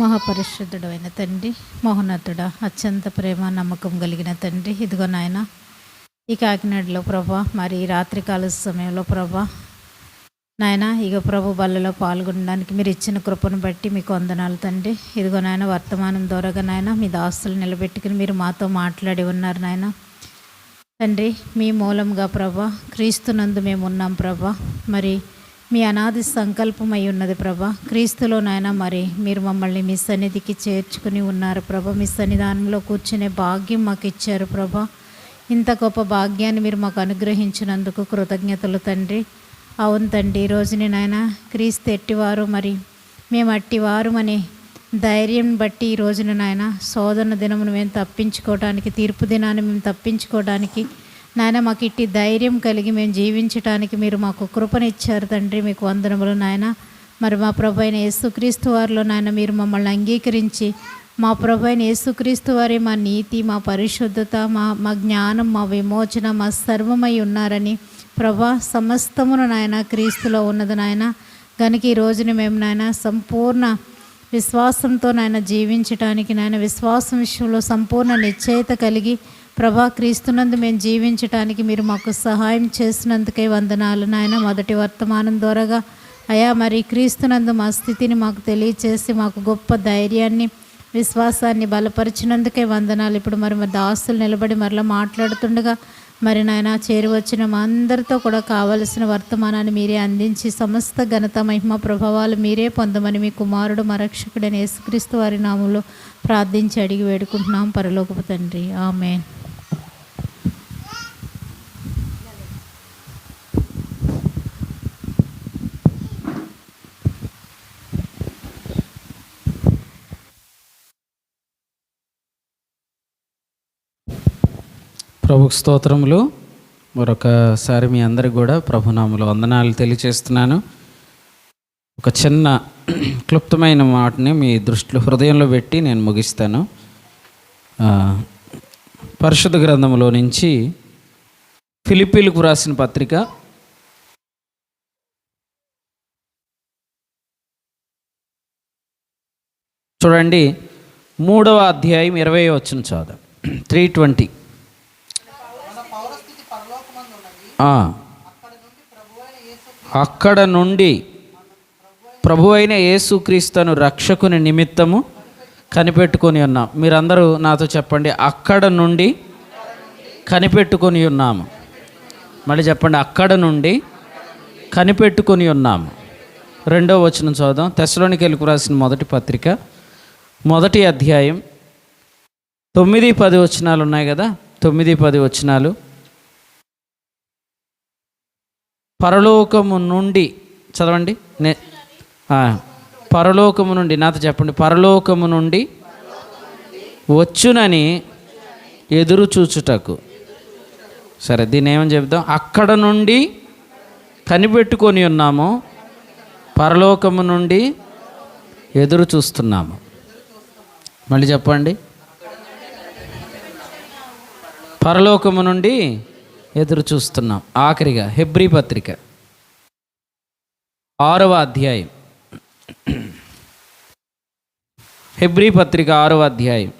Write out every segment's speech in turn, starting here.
మహాపరిశుద్ధుడు అయిన తండ్రి మహోన్నతుడ అత్యంత ప్రేమ నమ్మకం కలిగిన తండ్రి ఇదిగో నాయన ఈ కాకినాడలో ప్రభా మరి రాత్రికాల సమయంలో ప్రభా నాయన ఇక ప్రభు బల్లలో పాల్గొనడానికి మీరు ఇచ్చిన కృపను బట్టి మీకు వందనాలు తండ్రి. ఇదిగో నాయన వర్తమానం ద్వారాగా నాయన మీ దాస్తులు నిలబెట్టుకుని మీరు మాతో మాట్లాడి ఉన్నారు నాయన. తండ్రి మీ మూలంగా ప్రభా క్రీస్తునందు మేము ఉన్నాం ప్రభా. మరి మీ అనాది సంకల్పమై ఉన్నది ప్రభా. క్రీస్తులో నాయన మరి మీరు మమ్మల్ని మీ సన్నిధికి చేర్చుకుని ఉన్నారు ప్రభా. మీ సన్నిధానంలో కూర్చునే భాగ్యం మాకు ఇచ్చారు ప్రభా. ఇంత గొప్ప భాగ్యాన్ని మీరు మాకు అనుగ్రహించినందుకు కృతజ్ఞతలు తండ్రి. అవును తండ్రి ఈ రోజుని నాయన క్రీస్తు ఎట్టివారు మరి? మేము అట్టివారు అని ధైర్యం బట్టి ఈ రోజున నాయన శోధన దినమును మేము తప్పించుకోవడానికి తీర్పు దినాన్ని మేము తప్పించుకోవడానికి నాయన మాకు ఇట్టి ధైర్యం కలిగి మేము జీవించడానికి మీరు మాకు కృపనిచ్చారు తండ్రి మీకు వందనములు నాయన. మరి మా ప్రభు అయిన యేసుక్రీస్తు వారిలో నాయన మీరు మమ్మల్ని అంగీకరించి మా ప్రభు అయిన యేసుక్రీస్తు వారి మా నీతి మా పరిశుద్ధత మా మా జ్ఞానం మా విమోచన మా సర్వమై ఉన్నారని ప్రభా సమస్తమును నాయన క్రీస్తులో ఉన్నది నాయన. కనుక ఈ రోజున మేము నాయన సంపూర్ణ విశ్వాసంతో నాయన జీవించటానికి నాయన విశ్వాసం విషయంలో సంపూర్ణ నిశ్చయత కలిగి ప్రభా క్రీస్తునందు మేము జీవించటానికి మీరు మాకు సహాయం చేసినందుకే వందనాలు నాయన. మొదటి వర్తమానం ద్వారాగా అయా మరి క్రీస్తునందు మా స్థితిని మాకు తెలియచేసి మాకు గొప్ప ధైర్యాన్ని విశ్వాసాన్ని బలపరిచినందుకే వందనాలు. ఇప్పుడు మరి మరి దాసులు నిలబడి మరలా మాట్లాడుతుండగా మరి నాయన చేరువచ్చిన మా అందరితో కూడా కావలసిన వర్తమానాన్ని మీరే అందించి సమస్త ఘనత మహిమ ప్రభావాలు మీరే పొందమని మీ కుమారుడు మా రక్షకుడైన యేసుక్రీస్తు వారి నామంలో ప్రార్థించి అడిగి వేడుకుంటున్నాం. పరలోకపు తండ్రి. ఆమె ప్రభుకు స్తోత్రములు. మరొకసారి మీ అందరికి కూడా ప్రభునాములు వందనాలు తెలియచేస్తున్నాను. ఒక చిన్న క్లుప్తమైన మాటని మీ దృష్టిలో హృదయంలో పెట్టి నేను ముగిస్తాను. పరిశుద్ధ గ్రంథంలో నుంచి ఫిలిపీలకు రాసిన పత్రిక. చూడండి మూడవ అధ్యాయం ఇరవై వచ్చిన చదువు త్రీ ట్వంటీ. అక్కడ నుండి ప్రభు అయిన యేసుక్రీస్తును రక్షకుని నిమిత్తము కనిపెట్టుకొని ఉన్నాం. మీరందరూ నాతో చెప్పండి అక్కడ నుండి కనిపెట్టుకొని ఉన్నాము మళ్ళీ చెప్పండి అక్కడ నుండి కనిపెట్టుకొని ఉన్నాము రెండో వచనం చదుదాం తెశలోనికి వెళ్ళి రాసిన మొదటి పత్రిక మొదటి అధ్యాయం. తొమ్మిది పది వచనాలు ఉన్నాయి కదా? తొమ్మిది పది వచనాలు. పరలోకము నుండి చదవండి. నే పరలోకము నుండి నాతో చెప్పండి. పరలోకము నుండి వచ్చునని ఎదురు చూచుటకు. సరే దీన్ని ఏమని చెప్దాం అక్కడ నుండి కనిపెట్టుకొని ఉన్నాము. పరలోకము నుండి ఎదురు చూస్తున్నాము. మళ్ళీ చెప్పండి. పరలోకము నుండి ఎదురు చూస్తున్నాం. ఆఖరిగా హెబ్రీ పత్రిక ఆరవ అధ్యాయం. హెబ్రీ పత్రిక ఆరవ అధ్యాయం.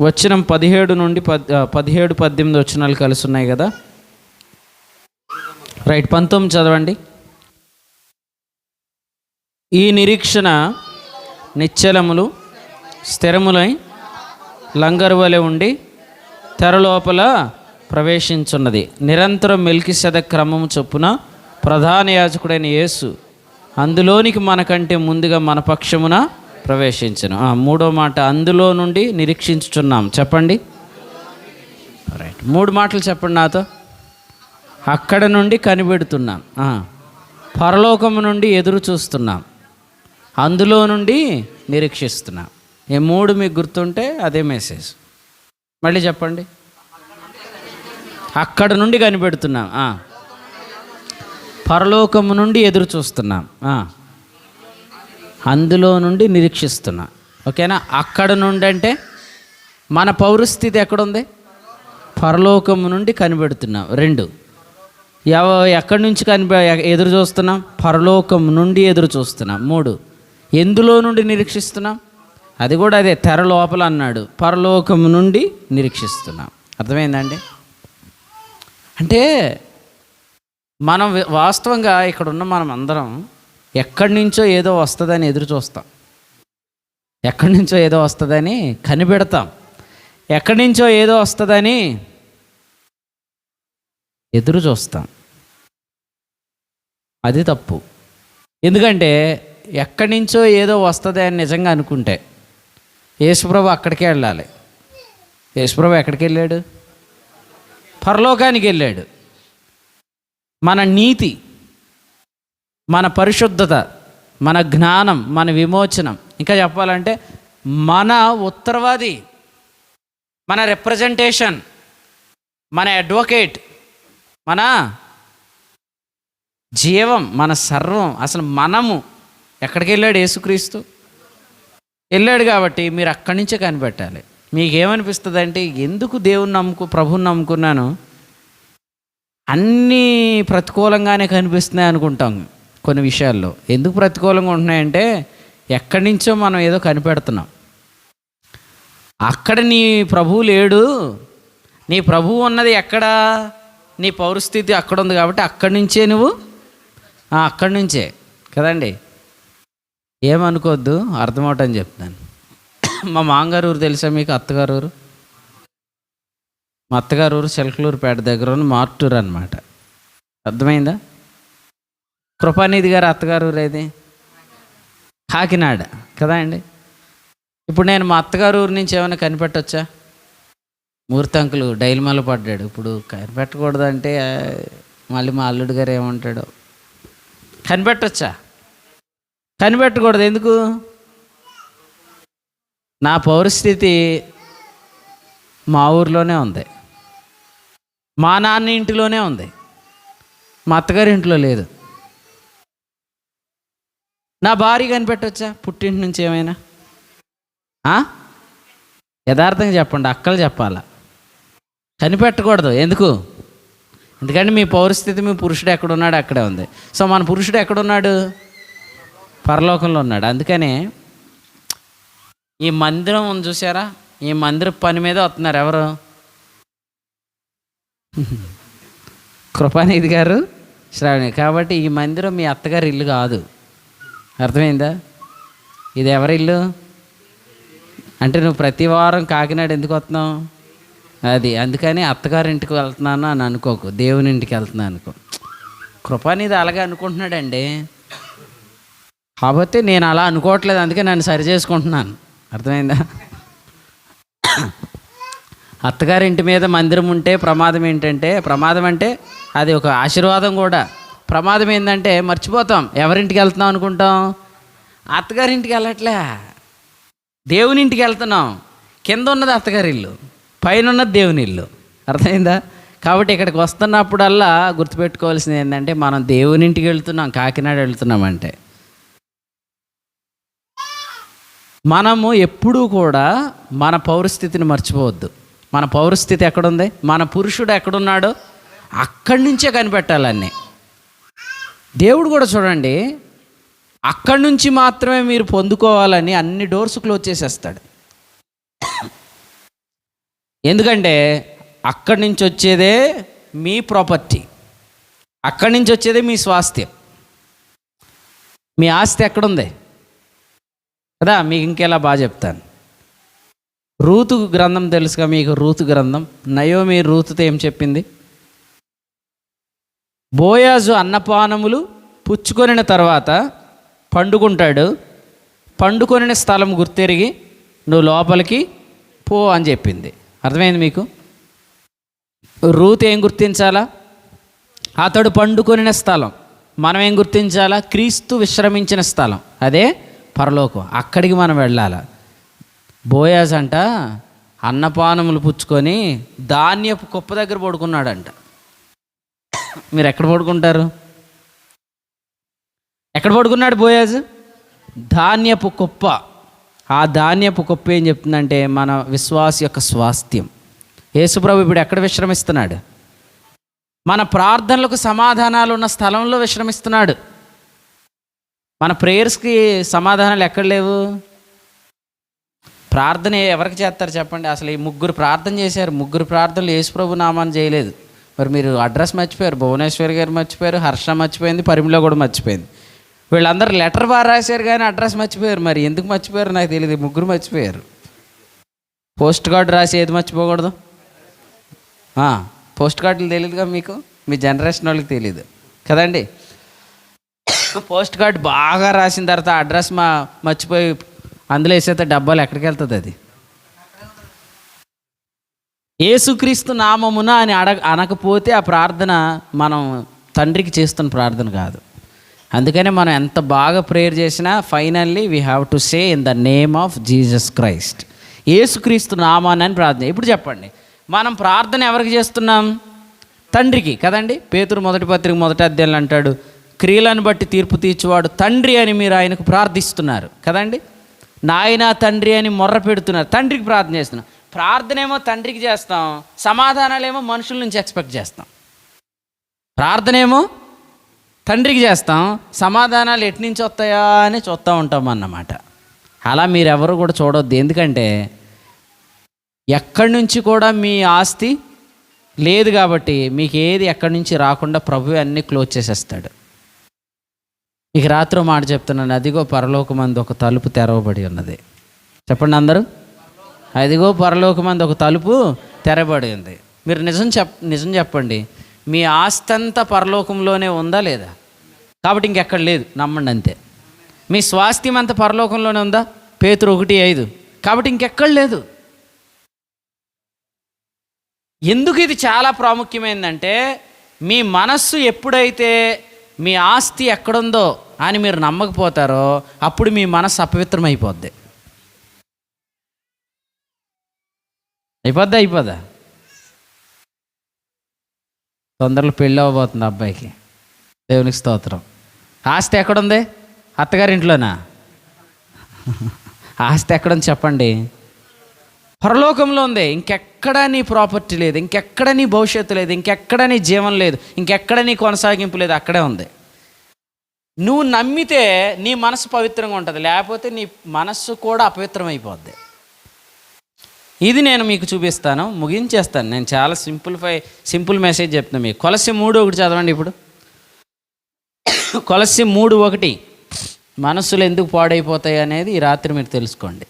వచ్చిన పదిహేడు నుండి పద్ పదిహేడు పద్దెనిమిది వచ్చినాలు కలిసి ఉన్నాయి కదా? రైట్ పంతొమ్మిది చదవండి. ఈ నిరీక్షణ నిశ్చలములు స్థిరములై లంగరు వలె ఉండి తెరలోపల ప్రవేశించున్నది. నిరంతరం మెల్కిసెద క్రమము చొప్పున ప్రధాన యాజకుడైన యేసు అందులోనికి మనకంటే ముందుగా మన పక్షమున ప్రవేశించను. మూడో మాట అందులో నుండి నిరీక్షించుచున్నాం. చెప్పండి. రైట్ మూడు మాటలు చెప్పండి నాతో. అక్కడ నుండి కనిపెడుతున్నాం. పరలోకము నుండి ఎదురు చూస్తున్నాం. అందులో నుండి నిరీక్షిస్తున్నాం. ఈ మూడు మీకు గుర్తుంటే అదే మెసేజ్ మళ్ళీ చెప్పండి. అక్కడ నుండి కనిపెడుతున్నాం. పరలోకము నుండి ఎదురు చూస్తున్నాం. అందులో నుండి నిరీక్షిస్తున్నాం. ఓకేనా? అక్కడ నుండి అంటే మన పౌరస్థితి ఎక్కడుంది? పరలోకము నుండి కనిపెడుతున్నాం. రెండు. ఎవ ఎక్కడి నుంచి కనిపె ఎదురు చూస్తున్నాం? పరలోకం నుండి ఎదురు చూస్తున్నాం. మూడు. ఎందులో నుండి నిరీక్షిస్తున్నాం? అది కూడా అదే తెర లోపల అన్నాడు. పరలోకం నుండి నిరీక్షిస్తున్నాం. అర్థమైందండి? అంటే మనం వాస్తవంగా ఇక్కడ ఉన్న మనం అందరం ఎక్కడి నుంచో ఏదో వస్తుందని ఎదురు చూస్తాం. ఎక్కడి నుంచో ఏదో వస్తుందని కనిపెడతాం. ఎక్కడి నుంచో ఏదో వస్తుందని ఎదురు చూస్తాం. అది తప్పు. ఎందుకంటే ఎక్కడి నుంచో ఏదో వస్తుంది అని నిజంగా అనుకుంటే యేసుప్రభు అక్కడికే వెళ్ళాలి. యేసుప్రభు ఎక్కడికి వెళ్ళాడు? పరలోకానికి వెళ్ళాడు. మన నీతి మన పరిశుద్ధత మన జ్ఞానం మన విమోచనం. ఇంకా చెప్పాలంటే మన ఉత్తరవాది మన రిప్రజెంటేషన్ మన అడ్వకేట్ మన జీవం మన సర్వం అసలు మనము ఎక్కడికి వెళ్ళాడు యేసుక్రీస్తు? వెళ్ళాడు కాబట్టి మీరు అక్కడి నుంచే కనిపెట్టాలి. మీకేమనిపిస్తుంది అంటే ఎందుకు దేవుని నమ్ముకు ప్రభుని నమ్ముకున్నాను? అన్నీ ప్రతికూలంగానే కనిపిస్తున్నాయి అనుకుంటాం కొన్ని విషయాల్లో. ఎందుకు ప్రతికూలంగా ఉంటున్నాయంటే ఎక్కడి నుంచో మనం ఏదో కనిపెడుతున్నాం. అక్కడ నీ ప్రభువు లేడు. నీ ప్రభువు ఉన్నది ఎక్కడ? నీ పౌరస్థితి అక్కడ ఉంది కాబట్టి అక్కడి నుంచే నువ్వు? అక్కడి నుంచే. కదండి? ఏమనుకోవద్దు అర్థమవటని చెప్తాను. మా మాంగారు ఊరు తెలుసా మీకు అత్తగారు ఊరు? మా అత్తగారు ఊరు చిలకలూరుపేట దగ్గర ఉన్న మార్టూరు అనమాట అర్థమైందా? కృపానిధి గారు అత్తగారు ఊరు ఏది? కాకినాడ కదా అండి? ఇప్పుడు నేను మా అత్తగారు ఊరి నుంచి ఏమైనా కనిపెట్టొచ్చా? మూర్తంకులు డైల్మల పడ్డాడు. ఇప్పుడు కనిపెట్టకూడదంటే మళ్ళీ మా అల్లుడు గారు ఏమంటాడో. కనిపెట్టొచ్చా? కనిపెట్టకూడదు. ఎందుకు? నా పౌరస్థితి మా ఊర్లోనే ఉంది. మా నాన్న ఇంటిలోనే ఉంది. మా అత్తగారి ఇంట్లో లేదు. నా భార్య కనిపెట్టవచ్చా పుట్టింటి నుంచి ఏమైనా? యథార్థంగా చెప్పండి అక్కలు చెప్పాలా? కనిపెట్టకూడదు. ఎందుకు? ఎందుకంటే మీ పౌరస్థితి మీ పురుషుడు ఎక్కడున్నాడు అక్కడే ఉంది. సో మన పురుషుడు ఎక్కడున్నాడు? పరలోకంలో ఉన్నాడు. అందుకనే ఈ మందిరం చూసారా ఈ మందిర పని మీద వస్తున్నారు ఎవరు? కృపానిధి గారు శ్రావణి. కాబట్టి ఈ మందిరం మీ అత్తగారి ఇల్లు కాదు. అర్థమైందా? ఇది ఎవరి ఇల్లు? అంటే నువ్వు ప్రతి వారం కాకినాడ ఎందుకు వస్తున్నావు? అది. అందుకని అత్తగారింటికి వెళ్తున్నాను అని అనుకోకు. దేవుని ఇంటికి వెళ్తున్నాను అనుకో. కృపానిధి అలాగే అనుకుంటున్నాడండి. కాకపోతే నేను అలా అనుకోవట్లేదు అందుకే నన్ను సరి చేసుకుంటున్నాను. అర్థమైందా? అత్తగారింటి మీద మందిరం ఉంటే ప్రమాదం ఏంటంటే ప్రమాదం అంటే అది ఒక ఆశీర్వాదం కూడా. ప్రమాదం ఏంటంటే మర్చిపోతాం. ఎవరింటికి వెళ్తున్నాం అనుకుంటాం? అత్తగారింటికి వెళ్ళట్లే. దేవుని ఇంటికి వెళ్తున్నాం. కింద ఉన్నది అత్తగారి ఇల్లు పైన ఉన్నది దేవుని ఇల్లు. అర్థమైందా? కాబట్టి ఇక్కడికి వస్తున్నప్పుడల్లా గుర్తుపెట్టుకోవాల్సింది ఏంటంటే మనం దేవుని ఇంటికి వెళ్తున్నాం కాకినాడ వెళ్తున్నామంటే మనము ఎప్పుడూ కూడా మన పౌరస్థితిని మర్చిపోవద్దు. మన పౌరస్థితి ఎక్కడుంది? మన పురుషుడు ఎక్కడున్నాడో? అక్కడి నుంచే కనిపెట్టాలన్నీ దేవుడు కూడా చూడండి అక్కడి నుంచి మాత్రమే మీరు పొందుకోవాలని అన్ని డోర్స్ క్లోజ్ చేసేస్తాడు. ఎందుకంటే అక్కడి నుంచి వచ్చేదే మీ ప్రాపర్టీ. అక్కడి నుంచి వచ్చేదే మీ స్వాస్థ్యం. మీ ఆస్తి ఎక్కడుంది? కదా మీకు ఇంకెలా బాగా చెప్తాను. రూతు గ్రంథం తెలుసుగా మీకు రూతు గ్రంథం? నయోమి రూతుతో ఏం చెప్పింది? బోయాజు అన్నపానములు పుచ్చుకొనిన తర్వాత పండుకుంటాడు. పండుకొనిన స్థలం గుర్తెరిగి నువ్వు లోపలికి పో అని చెప్పింది. అర్థమైంది మీకు? రూత్ ఏం గుర్తించాలా? అతడు పండుకొనిన స్థలం. మనం ఏం గుర్తించాలా? క్రీస్తు విశ్రమించిన స్థలం. అదే పరలోకం. అక్కడికి మనం వెళ్ళాలి? బోయాజ్ అంట అన్నపానములు పుచ్చుకొని ధాన్యపు కుప్ప దగ్గర పడుకున్నాడంట. మీరు ఎక్కడ పడుకుంటారు? ఎక్కడ పడుకున్నాడు బోయాజ్? ధాన్యపు కుప్ప. ఆ ధాన్యపు కుప్ప ఏం చెప్తుందంటే మన విశ్వాస యొక్క స్వాస్థ్యం. యేసుప్రభు ఇప్పుడు ఎక్కడ విశ్రమిస్తున్నాడు? మన ప్రార్థనలకు సమాధానాలు ఉన్న స్థలంలో విశ్రమిస్తున్నాడు. మన ప్రేయర్స్కి సమాధానాలు ఎక్కడ లేవు? ప్రార్థన ఎవరికి చేస్తారు చెప్పండి? అసలు ఈ ముగ్గురు ప్రార్థన చేశారు. ముగ్గురు ప్రార్థనలు యేసుప్రభు నామాన్ని చేయలేదు. మరి మీరు అడ్రస్ మర్చిపోయారు. భువనేశ్వర్ గారు మర్చిపోయారు. హర్ష మర్చిపోయింది. పరిమిలో కూడా మర్చిపోయింది. వీళ్ళందరూ లెటర్ బాగా రాశారు కానీ అడ్రస్ మర్చిపోయారు. మరి ఎందుకు మర్చిపోయారు నాకు తెలియదు ముగ్గురు మర్చిపోయారు. పోస్ట్ కార్డు రాసి ఏది మర్చిపోకూడదు? పోస్ట్ కార్డులు తెలియదుగా మీకు? మీ జనరేషన్ వాళ్ళకి తెలియదు కదండి? పోస్ట్ కార్డ్ బాగా రాసిన తర్వాత అడ్రస్ మా మర్చిపోయి అందులో వేసేస్తే డబ్బాలు ఎక్కడికి వెళ్తుంది అది? ఏసుక్రీస్తు నామమున అని అడగ అనకపోతే ఆ ప్రార్థన మనం తండ్రికి చేస్తున్న ప్రార్థన కాదు. అందుకనే మనం ఎంత బాగా ప్రేయర్ చేసినా finally we have to say in the name of Jesus Christ. Yesukristu నామానని ప్రార్థన. ఇప్పుడు చెప్పండి. మనం ప్రార్థన ఎవరికి చేస్తున్నాం? తండ్రికి కదండి? పేతురు మొదటి పత్రిక మొదటి అధ్యాయులు అంటాడు క్రియలను బట్టి తీర్పు తీర్చువాడు తండ్రి అని మీరు ఆయనకు ప్రార్థిస్తున్నారు. కదండి? నాయన తండ్రి అని మొర్ర పెడుతున్నారు. తండ్రికి ప్రార్థన చేస్తున్నాం. ప్రార్థన ఏమో తండ్రికి చేస్తాం. సమాధానాలేమో మనుషుల నుంచి ఎక్స్పెక్ట్ చేస్తాం. ప్రార్థన ఏమో తండ్రికి చేస్తాం. సమాధానాలు ఎటు నుంచి వస్తాయా అని చూస్తూ ఉంటాం అన్నమాట. అలా మీరెవరు కూడా చూడొద్దు. ఎందుకంటే ఎక్కడి నుంచి కూడా మీ ఆస్తి లేదు కాబట్టి మీకు ఏది ఎక్కడి నుంచి రాకుండా ప్రభు అన్నీ క్లోజ్ చేసేస్తాడు. ఇక రాత్రి మాట చెప్తున్నాను. అదిగో పరలోకమంది ఒక తలుపు తెరవబడి ఉన్నది. చెప్పండి అందరూ. అదిగో పరలోకమంది ఒక తలుపు తెరబడి ఉంది. మీరు నిజం చెప్ నిజం చెప్పండి. మీ ఆస్తి అంతా పరలోకంలోనే ఉందా లేదా? కాబట్టి ఇంకెక్కడ లేదు. నమ్మండి అంతే. మీ స్వాస్థ్యం అంతా పరలోకంలోనే ఉందా? పేతురు ఒకటి ఐదు. కాబట్టి ఇంకెక్కడ లేదు. ఎందుకు ఇది చాలా ప్రాముఖ్యమైందంటే మీ మనస్సు ఎప్పుడైతే మీ ఆస్తి ఎక్కడుందో అని మీరు నమ్మకపోతారో అప్పుడు మీ మనస్సు అపవిత్రం అయిపోద్ది అయిపోద్దా? అయిపోదా తొందరలో పెళ్ళి అవ్వబోతుంది అబ్బాయికి. దేవునికి స్తోత్రం. ఆస్తి ఎక్కడుంది? అత్తగారింట్లోనా ఆస్తి ఎక్కడుంది చెప్పండి? పరలోకంలో ఉంది. ఇంకెక్కడ నీ ప్రాపర్టీ లేదు. ఇంకెక్కడ నీ భవిష్యత్తు లేదు. ఇంకెక్కడ నీ జీవం లేదు. ఇంకెక్కడ నీ కొనసాగింపు లేదు. అక్కడే ఉంది. నువ్వు నమ్మితే నీ మనసు పవిత్రంగా ఉంటుంది లేకపోతే నీ మనస్సు కూడా అపవిత్రం అయిపోద్ది ఇది నేను మీకు చూపిస్తాను ముగించేస్తాను. నేను చాలా సింపుల్ఫై సింపుల్ మెసేజ్ చెప్తున్నాను మీకు. కొలసి మూడు ఒకటి చదవండి ఇప్పుడు. కొలసి మూడు ఒకటి. మనస్సులు ఎందుకు పాడైపోతాయి అనేది ఈ రాత్రి మీరు తెలుసుకోండి.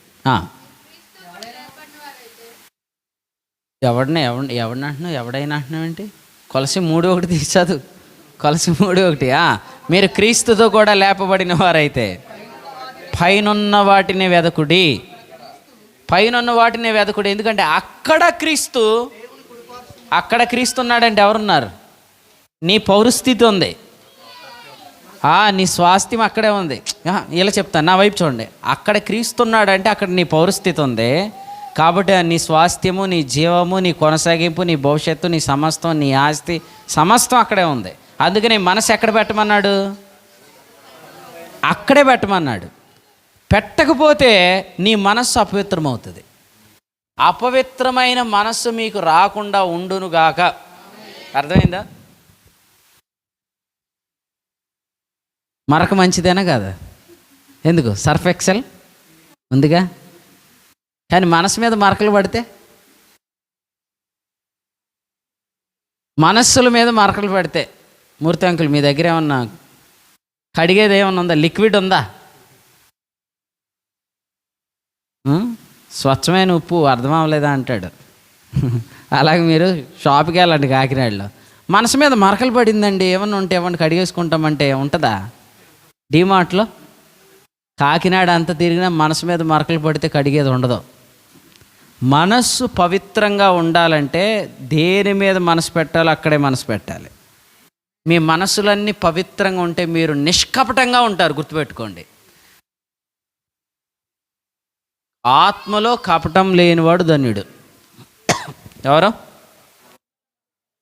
ఎవడిన ఎవడిని ఎవడిని ఎవడిని అంటున్నావు? ఎవడైనా అంటున్నావు ఏంటి కొలసి మూడు ఒకటి తీసాదు కొలసి మూడు ఒకటి ఆ, మీరు క్రీస్తుతో కూడా లేపబడిన వారైతే పైనున్న వాటిని వెదకుడి. పైనున్న వాటిని వెదకుడి. ఎందుకంటే అక్కడ క్రీస్తు అక్కడ క్రీస్తు ఉన్నాడంటే ఎవరున్నారు? నీ పౌరస్థితి ఉంది. ఆ, నీ స్వాస్థ్యం అక్కడే ఉంది. ఇలా చెప్తాను నా వైపు చూడండి. అక్కడ క్రీస్తున్నాడంటే అక్కడ నీ పౌరస్థితి ఉంది. కాబట్టి నీ స్వాస్థ్యము నీ జీవము నీ కొనసాగింపు నీ భవిష్యత్తు నీ సమస్తం నీ ఆస్తి సమస్తం అక్కడే ఉంది. అందుకని మనసు ఎక్కడ పెట్టమన్నాడు? అక్కడే పెట్టమన్నాడు. పెట్టకపోతే నీ మనస్సు అపవిత్రం అవుతుంది అపవిత్రమైన మనస్సు మీకు రాకుండా ఉండునుగాక అర్థమైందా? మరక మంచిదేనా కాదా? ఎందుకు? సర్ఫ్ ఎక్సెల్ ఉందిగా? కానీ మనసు మీద మరకలు పడితే? మనస్సుల మీద మరకలు పడితే? మూర్తి అంకుల్ మీ దగ్గర ఏమన్నా కడిగేది ఏమన్నా ఉందా? లిక్విడ్ ఉందా? స్వచ్ఛమైన ఉప్పు అర్థం అవ్వలేదా అంటాడు. అలాగే మీరు షాప్కి వెళ్ళండి కాకినాడలో. మనసు మీద మరకలు పడిందండి. ఏమన్నా ఉంటే ఏమన్నా కడిగేసుకుంటామంటే ఉంటుందా? డీమార్ట్లో కాకినాడ అంత తిరిగినా మనసు మీద మరకలు పడితే కడిగేది ఉండదు. మనస్సు పవిత్రంగా ఉండాలంటే దేని మీద మనసు పెట్టాలో అక్కడే మనసు పెట్టాలి. మీ మనసులన్నీ పవిత్రంగా ఉంటే మీరు నిష్కపటంగా ఉంటారు గుర్తుపెట్టుకోండి. ఆత్మలో కపటం లేనివాడు ధన్యుడు. ఎవరు?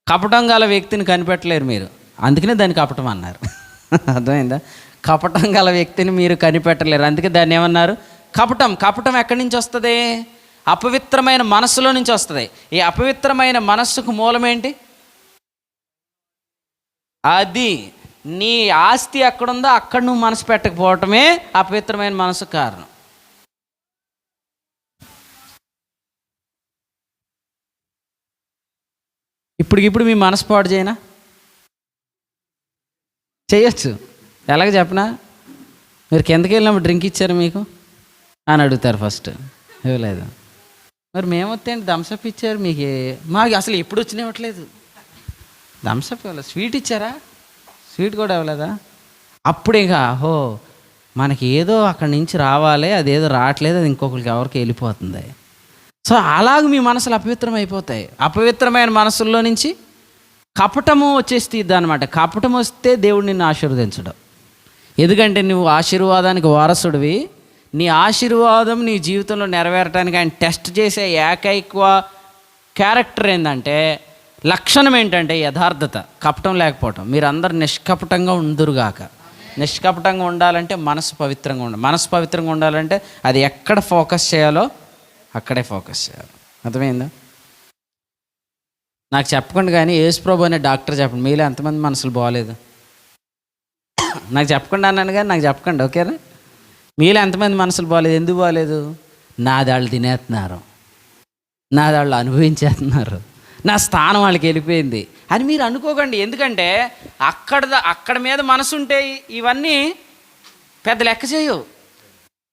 కపటం గల వ్యక్తిని కనిపెట్టలేరు మీరు. అందుకనే దాన్ని కపటం అన్నారు. అర్థమైందా? కపటం గల వ్యక్తిని మీరు కనిపెట్టలేరు. అందుకే దాన్ని ఏమన్నారు? కపటం. కపటం ఎక్కడి నుంచి వస్తుంది? అపవిత్రమైన మనస్సులో నుంచి వస్తుంది. ఈ అపవిత్రమైన మనస్సుకు మూలం ఏంటి అది నీ ఆస్తి ఎక్కడుందో అక్కడ నువ్వు మనసు పెట్టకపోవటమే అపవిత్రమైన మనసు కారణం. ఇప్పటికిప్పుడు మీ మనసు పాడు చేయనా? చేయొచ్చు. ఎలాగ చెప్పనా? మీరు కిందకి వెళ్ళినప్పుడు డ్రింక్ ఇచ్చారు మీకు? అని అడుగుతారు ఫస్ట్. ఇవ్వలేదు. మరి మేమొస్తే ఏంటి ఇచ్చారు మీకు మాకు అసలు ఎప్పుడు వచ్చినా ఇవ్వట్లేదు. థమ్సప్ ఇవ్వలేదు స్వీట్ ఇచ్చారా? స్వీట్ కూడా ఇవ్వలేదా? అప్పుడు ఇక హో మనకి ఏదో అక్కడి నుంచి రావాలి అదేదో రావట్లేదు అది ఇంకొకరికి ఎవరికి వెళ్ళిపోతుంది. సో అలాగ మీ మనసులు అపవిత్రం అయిపోతాయి. అపవిత్రమైన మనసుల్లో నుంచి కపటము వచ్చేస్తుంది అనమాట కపటం వస్తే దేవుడు నిన్ను ఆశీర్వదించడం. ఎందుకంటే నువ్వు ఆశీర్వాదానికి వారసుడివి. నీ ఆశీర్వాదం నీ జీవితంలో నెరవేరటానికి ఆయన టెస్ట్ చేసే ఏకైక క్యారెక్టర్ ఏంటంటే లక్షణం ఏంటంటే యథార్థత కపటం లేకపోవటం. మీరు అందరు నిష్కపటంగా ఉందురుగాక నిష్కపటంగా ఉండాలంటే మనసు పవిత్రంగా ఉండాలి మనసు పవిత్రంగా ఉండాలంటే అది ఎక్కడ ఫోకస్ చేయాలో అక్కడే ఫోకస్ చేయాలి. అర్థమైందా? నాకు చెప్పకండి కానీ యేసుప్రభు అనే డాక్టర్ చెప్పండి. మీలో ఎంతమంది మనసులు బాగలేదు నాకు చెప్పకుండా అన్నాను కానీ నాకు చెప్పకండి ఓకేనా? మీలో ఎంతమంది మనసులు బాగాలేదు ఎందుకు బాగాలేదు నాదాళ్ళు తినేస్తున్నారు నాదాళ్ళు అనుభవించేస్తున్నారు నా స్థానం వాళ్ళకి వెళ్ళిపోయింది అని మీరు అనుకోకండి. ఎందుకంటే అక్కడ అక్కడ మీద మనసుంటే ఇవన్నీ పెద్ద లెక్క చేయవు.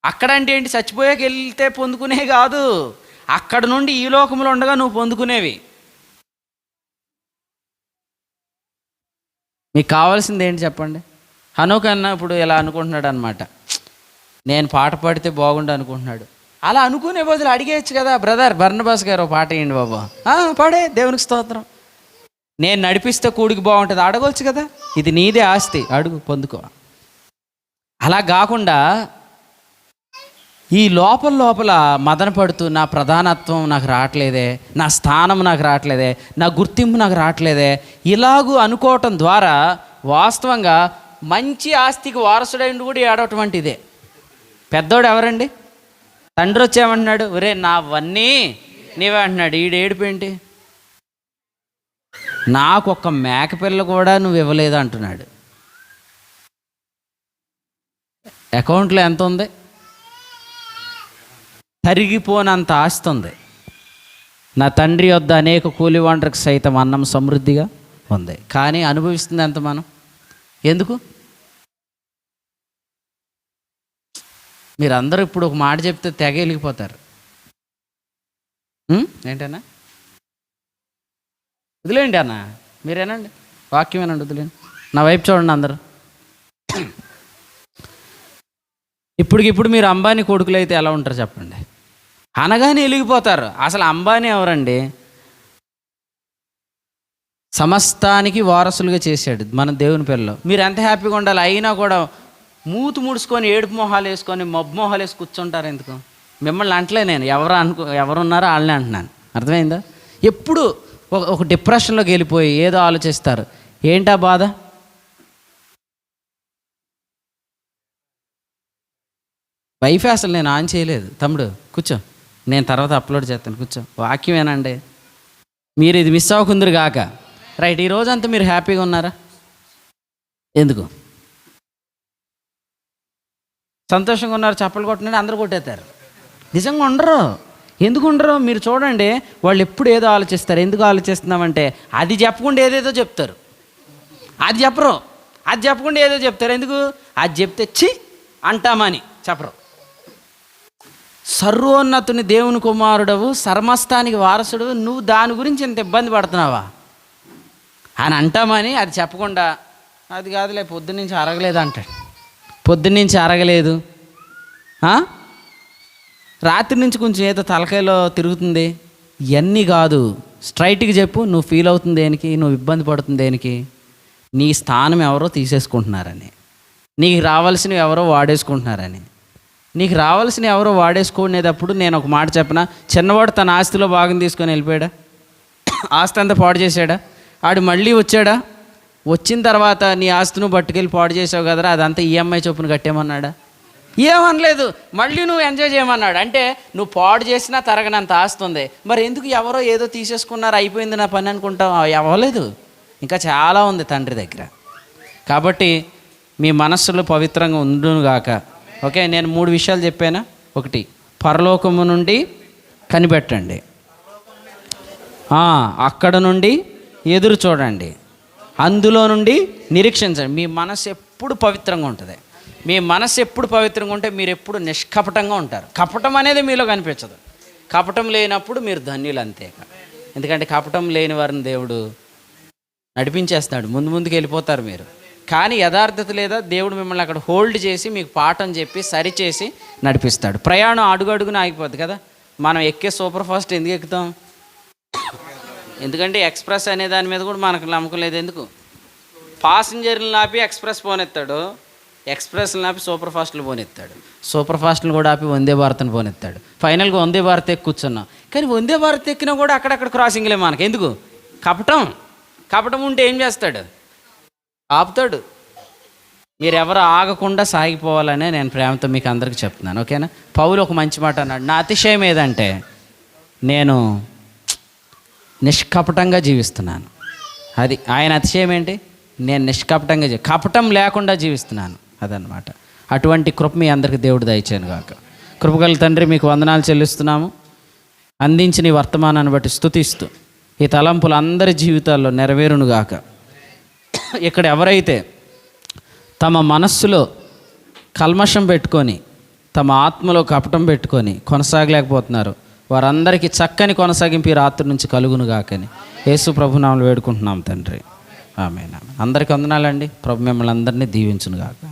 అక్కడ అంటే ఏంటి? చచ్చిపోయాక వెళ్తే పొందుకునే కాదు. అక్కడ నుండి ఈ లోకంలో ఉండగా నువ్వు పొందుకునేవి. మీకు కావాల్సింది ఏంటి చెప్పండి? హనుకన్నా అన్న ఇప్పుడు ఇలా అనుకుంటున్నాడు అనమాట నేను పాట పాడితే బాగుండు అనుకుంటున్నాడు. అలా అనుకునే బదులు అడిగేయచ్చు కదా బ్రదర్ బర్ణబాస్ గారు పాట వేయండి బాబు. పాడే దేవునికి స్తోత్రం. నేను నడిపిస్తే కూడికి బాగుంటుంది. అడగవచ్చు కదా ఇది నీదే ఆస్తి. అడుగు పొందుకో. అలా కాకుండా ఈ లోపల లోపల మదన పడుతూ నా ప్రధానత్వం నాకు రావట్లేదే నా స్థానం నాకు రావట్లేదే నా గుర్తింపు నాకు రావట్లేదే ఇలాగూ అనుకోవటం ద్వారా వాస్తవంగా మంచి ఆస్తికి వారసుడైండు కూడా ఏడవటం ఇదే పెద్దోడు ఎవరండి? తండ్రి వచ్చేమంటున్నాడు ఒరే నావన్నీ నీవే అంటున్నాడు. ఈడు ఏడుపేంటి నాకు ఒక్క మేకపిల్ల కూడా నువ్వు ఇవ్వలేదు అంటున్నాడు. అకౌంట్లో ఎంత ఉంది? తరిగిపోనంత ఆస్తి ఉంది. నా తండ్రి వద్ద అనేక కూలి వంటకు సైతం అన్నం సమృద్ధిగా ఉంది. కానీ అనుభవిస్తుంది ఎంత మనం? ఎందుకు? మీరందరూ ఇప్పుడు ఒక మాట చెప్తే తెగ వెలిగిపోతారు ఏంటన్నా? వదిలేండి అన్న. మీరేనండి? వాక్యం ఏనండి వదిలేండి నా వైపు చూడండి అందరూ. ఇప్పటికిప్పుడు మీరు అంబానీ కొడుకులు అయితే ఎలా ఉంటారు చెప్పండి. అనగానే వెలిగిపోతారు అసలు అంబానీ ఎవరండి? సమస్తానికి వారసులుగా చేశాడు మన దేవుని పిల్లలు. మీరు ఎంత హ్యాపీగా ఉండాలి? అయినా కూడా మూతు ముడుచుకొని ఏడుపు మొహాలు వేసుకొని మబ్బు మొహాలు వేసి కూర్చుంటారు ఎందుకు? మిమ్మల్ని అంటలే నేను. ఎవరు అనుకో ఎవరున్నారో వాళ్ళని అంటున్నాను. అర్థమైందా? ఎప్పుడు ఒక ఒక డిప్రెషన్లోకి వెళ్ళిపోయి ఏదో ఆలోచిస్తారు. ఏంటా బాధ? వైఫ్ అసలు నేను ఆన్ చేయలేదు. తమ్ముడు కూర్చో. నేను తర్వాత అప్లోడ్ చేస్తాను. కూర్చో. వాక్యం ఏనండి మీరు ఇది మిస్ అవ్వకుందరు కాక రైట్ ఈ మీరు హ్యాపీగా ఉన్నారా? ఎందుకు? సంతోషంగా ఉన్నారు చప్పలు కొట్టినట్టు అందరు కొట్టేస్తారు. నిజంగా ఉండరు. ఎందుకు ఉండరు? మీరు చూడండి వాళ్ళు ఎప్పుడు ఏదో ఆలోచిస్తారు. ఎందుకు ఆలోచిస్తున్నామంటే అది చెప్పకుండా ఏదేదో చెప్తారు. అది చెప్పరు. అది చెప్పకుండా ఏదో చెప్తారు. ఎందుకు? అది చెప్తే చి అంటామని చెప్పరు. సర్వోన్నతుని దేవుని కుమారుడవు సర్మస్థానికి వారసుడు నువ్వు దాని గురించి ఇంత ఇబ్బంది పడుతున్నావా? అని అంటామని అది చెప్పకుండా అది కాదులే పొద్దున్నుంచి అరగలేదు అంటాడు. పొద్దున్నుంచి అరగలేదు. రాత్రి నుంచి కొంచెం ఏదో తలకాయలో తిరుగుతుంది. ఇవన్నీ కాదు. స్ట్రైట్గా చెప్పు నువ్వు ఫీల్ అవుతుంది దేనికి? నువ్వు ఇబ్బంది పడుతుంది దేనికి? నీ స్థానం ఎవరో తీసేసుకుంటున్నారని. నీకు రావాల్సినవి ఎవరో వాడేసుకుంటున్నారని. నీకు రావాల్సిన ఎవరో వాడేసుకునేటప్పుడు నేను ఒక మాట చెప్పనా? చిన్నవాడు తన ఆస్తిలో భాగం తీసుకొని వెళ్ళిపోయాడా? ఆస్తి అంతా పాడు చేశాడా? ఆడు మళ్ళీ వచ్చాడా? వచ్చిన తర్వాత నీ ఆస్తును పట్టుకెళ్ళి పాడు చేసావు కదరా అదంతా ఈఎంఐ చొప్పున కట్టేమన్నాడా ఏమనలేదు మళ్ళీ నువ్వు ఎంజాయ్ చేయమన్నాడు. అంటే నువ్వు పాడు చేసినా తరగనంత ఆస్తు ఉంది. మరి ఎందుకు ఎవరో ఏదో తీసేసుకున్నారు అయిపోయింది నా పని అనుకుంటావు? అవ్వలేదు ఇంకా చాలా ఉంది తండ్రి దగ్గర. కాబట్టి మీ మనస్సులో పవిత్రంగా ఉండునుగాక ఓకే నేను మూడు విషయాలు చెప్పానా? ఒకటి పరలోకము నుండి కనిపెట్టండి. అక్కడ నుండి ఎదురు చూడండి. అందులో నుండి నిరీక్షించండి. మీ మనసు ఎప్పుడు పవిత్రంగా ఉంటుంది. మీ మనసు ఎప్పుడు పవిత్రంగా ఉంటే మీరు ఎప్పుడు నిష్కపటంగా ఉంటారు. కపటం అనేది మీలో కనిపించదు. కపటం లేనప్పుడు మీరు ధన్యులు అంతే ఎందుకంటే కపటం లేని వారిని దేవుడు నడిపించేస్తాడు. ముందు ముందుకు వెళ్ళిపోతారు మీరు. కానీ యథార్థత లేదా దేవుడు మిమ్మల్ని అక్కడ హోల్డ్ చేసి మీకు పాఠం చెప్పి సరిచేసి నడిపిస్తాడు. ప్రయాణం అడుగు అడుగున ఆగిపోద్ది కదా. మనం ఎక్కే సూపర్ ఫాస్ట్ ఎందుకు ఎక్కుతాం? ఎందుకంటే ఎక్స్ప్రెస్ అనే దాని మీద కూడా మనకు నమ్మకం లేదు ఎందుకు? పాసింజర్లు ఆపి ఎక్స్ప్రెస్ పోనెత్తాడు. ఎక్స్ప్రెస్లు ఆపి సూపర్ ఫాస్ట్లు పోనెత్తాడు. సూపర్ ఫాస్ట్లు కూడా ఆపి వందే భారత్ని పోనెత్తాడు. ఫైనల్గా వందే భారత్ ఎక్కి కూర్చున్నాం కానీ వందే భారత్ ఎక్కినా కూడా అక్కడక్కడ క్రాసింగ్లే మనకి. ఎందుకు? కపటం. కపటం ఉంటే ఏం చేస్తాడు? ఆపుతాడు. మీరు ఎవరు ఆగకుండా సాగిపోవాలనే నేను ప్రేమతో మీకు అందరికీ చెప్తున్నాను ఓకేనా? పౌలు ఒక మంచి మాట అన్నాడు. నా అతిశయం ఏదంటే నేను నిష్కపటంగా జీవిస్తున్నాను. అది ఆయన అతిశయం ఏంటి? నేను నిష్కపటంగా జీ కపటం లేకుండా జీవిస్తున్నాను. అదనమాట అటువంటి కృప మీ అందరికి దేవుడు దయచేను గాక. కృపగల తండ్రి మీకు వందనాలు చెల్లిస్తున్నాము. అందించిన ఈ వర్తమానాన్ని బట్టి స్థుతిస్తూ ఈ తలంపులు అందరి జీవితాల్లో నెరవేరును గాక. ఇక్కడ ఎవరైతే తమ మనస్సులో కల్మషం పెట్టుకొని తమ ఆత్మలో కపటం పెట్టుకొని కొనసాగలేకపోతున్నారు వారందరికీ చక్కని కొనసాగింపు ఈ రాత్రి నుంచి కలుగును గాకని. యేసు ప్రభునామలు వేడుకుంటున్నాం తండ్రి. ఆమె అందరికీ వందనాలండి. ప్రభు మిమ్మల్ని అందరినీ దీవించును గాక.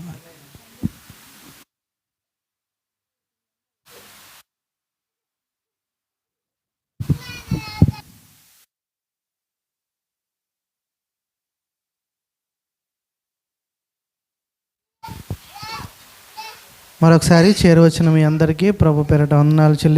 మరొకసారి చేరువచ్చిన మీ అందరికీ ప్రభు పేరట వందనాలు చెల్లి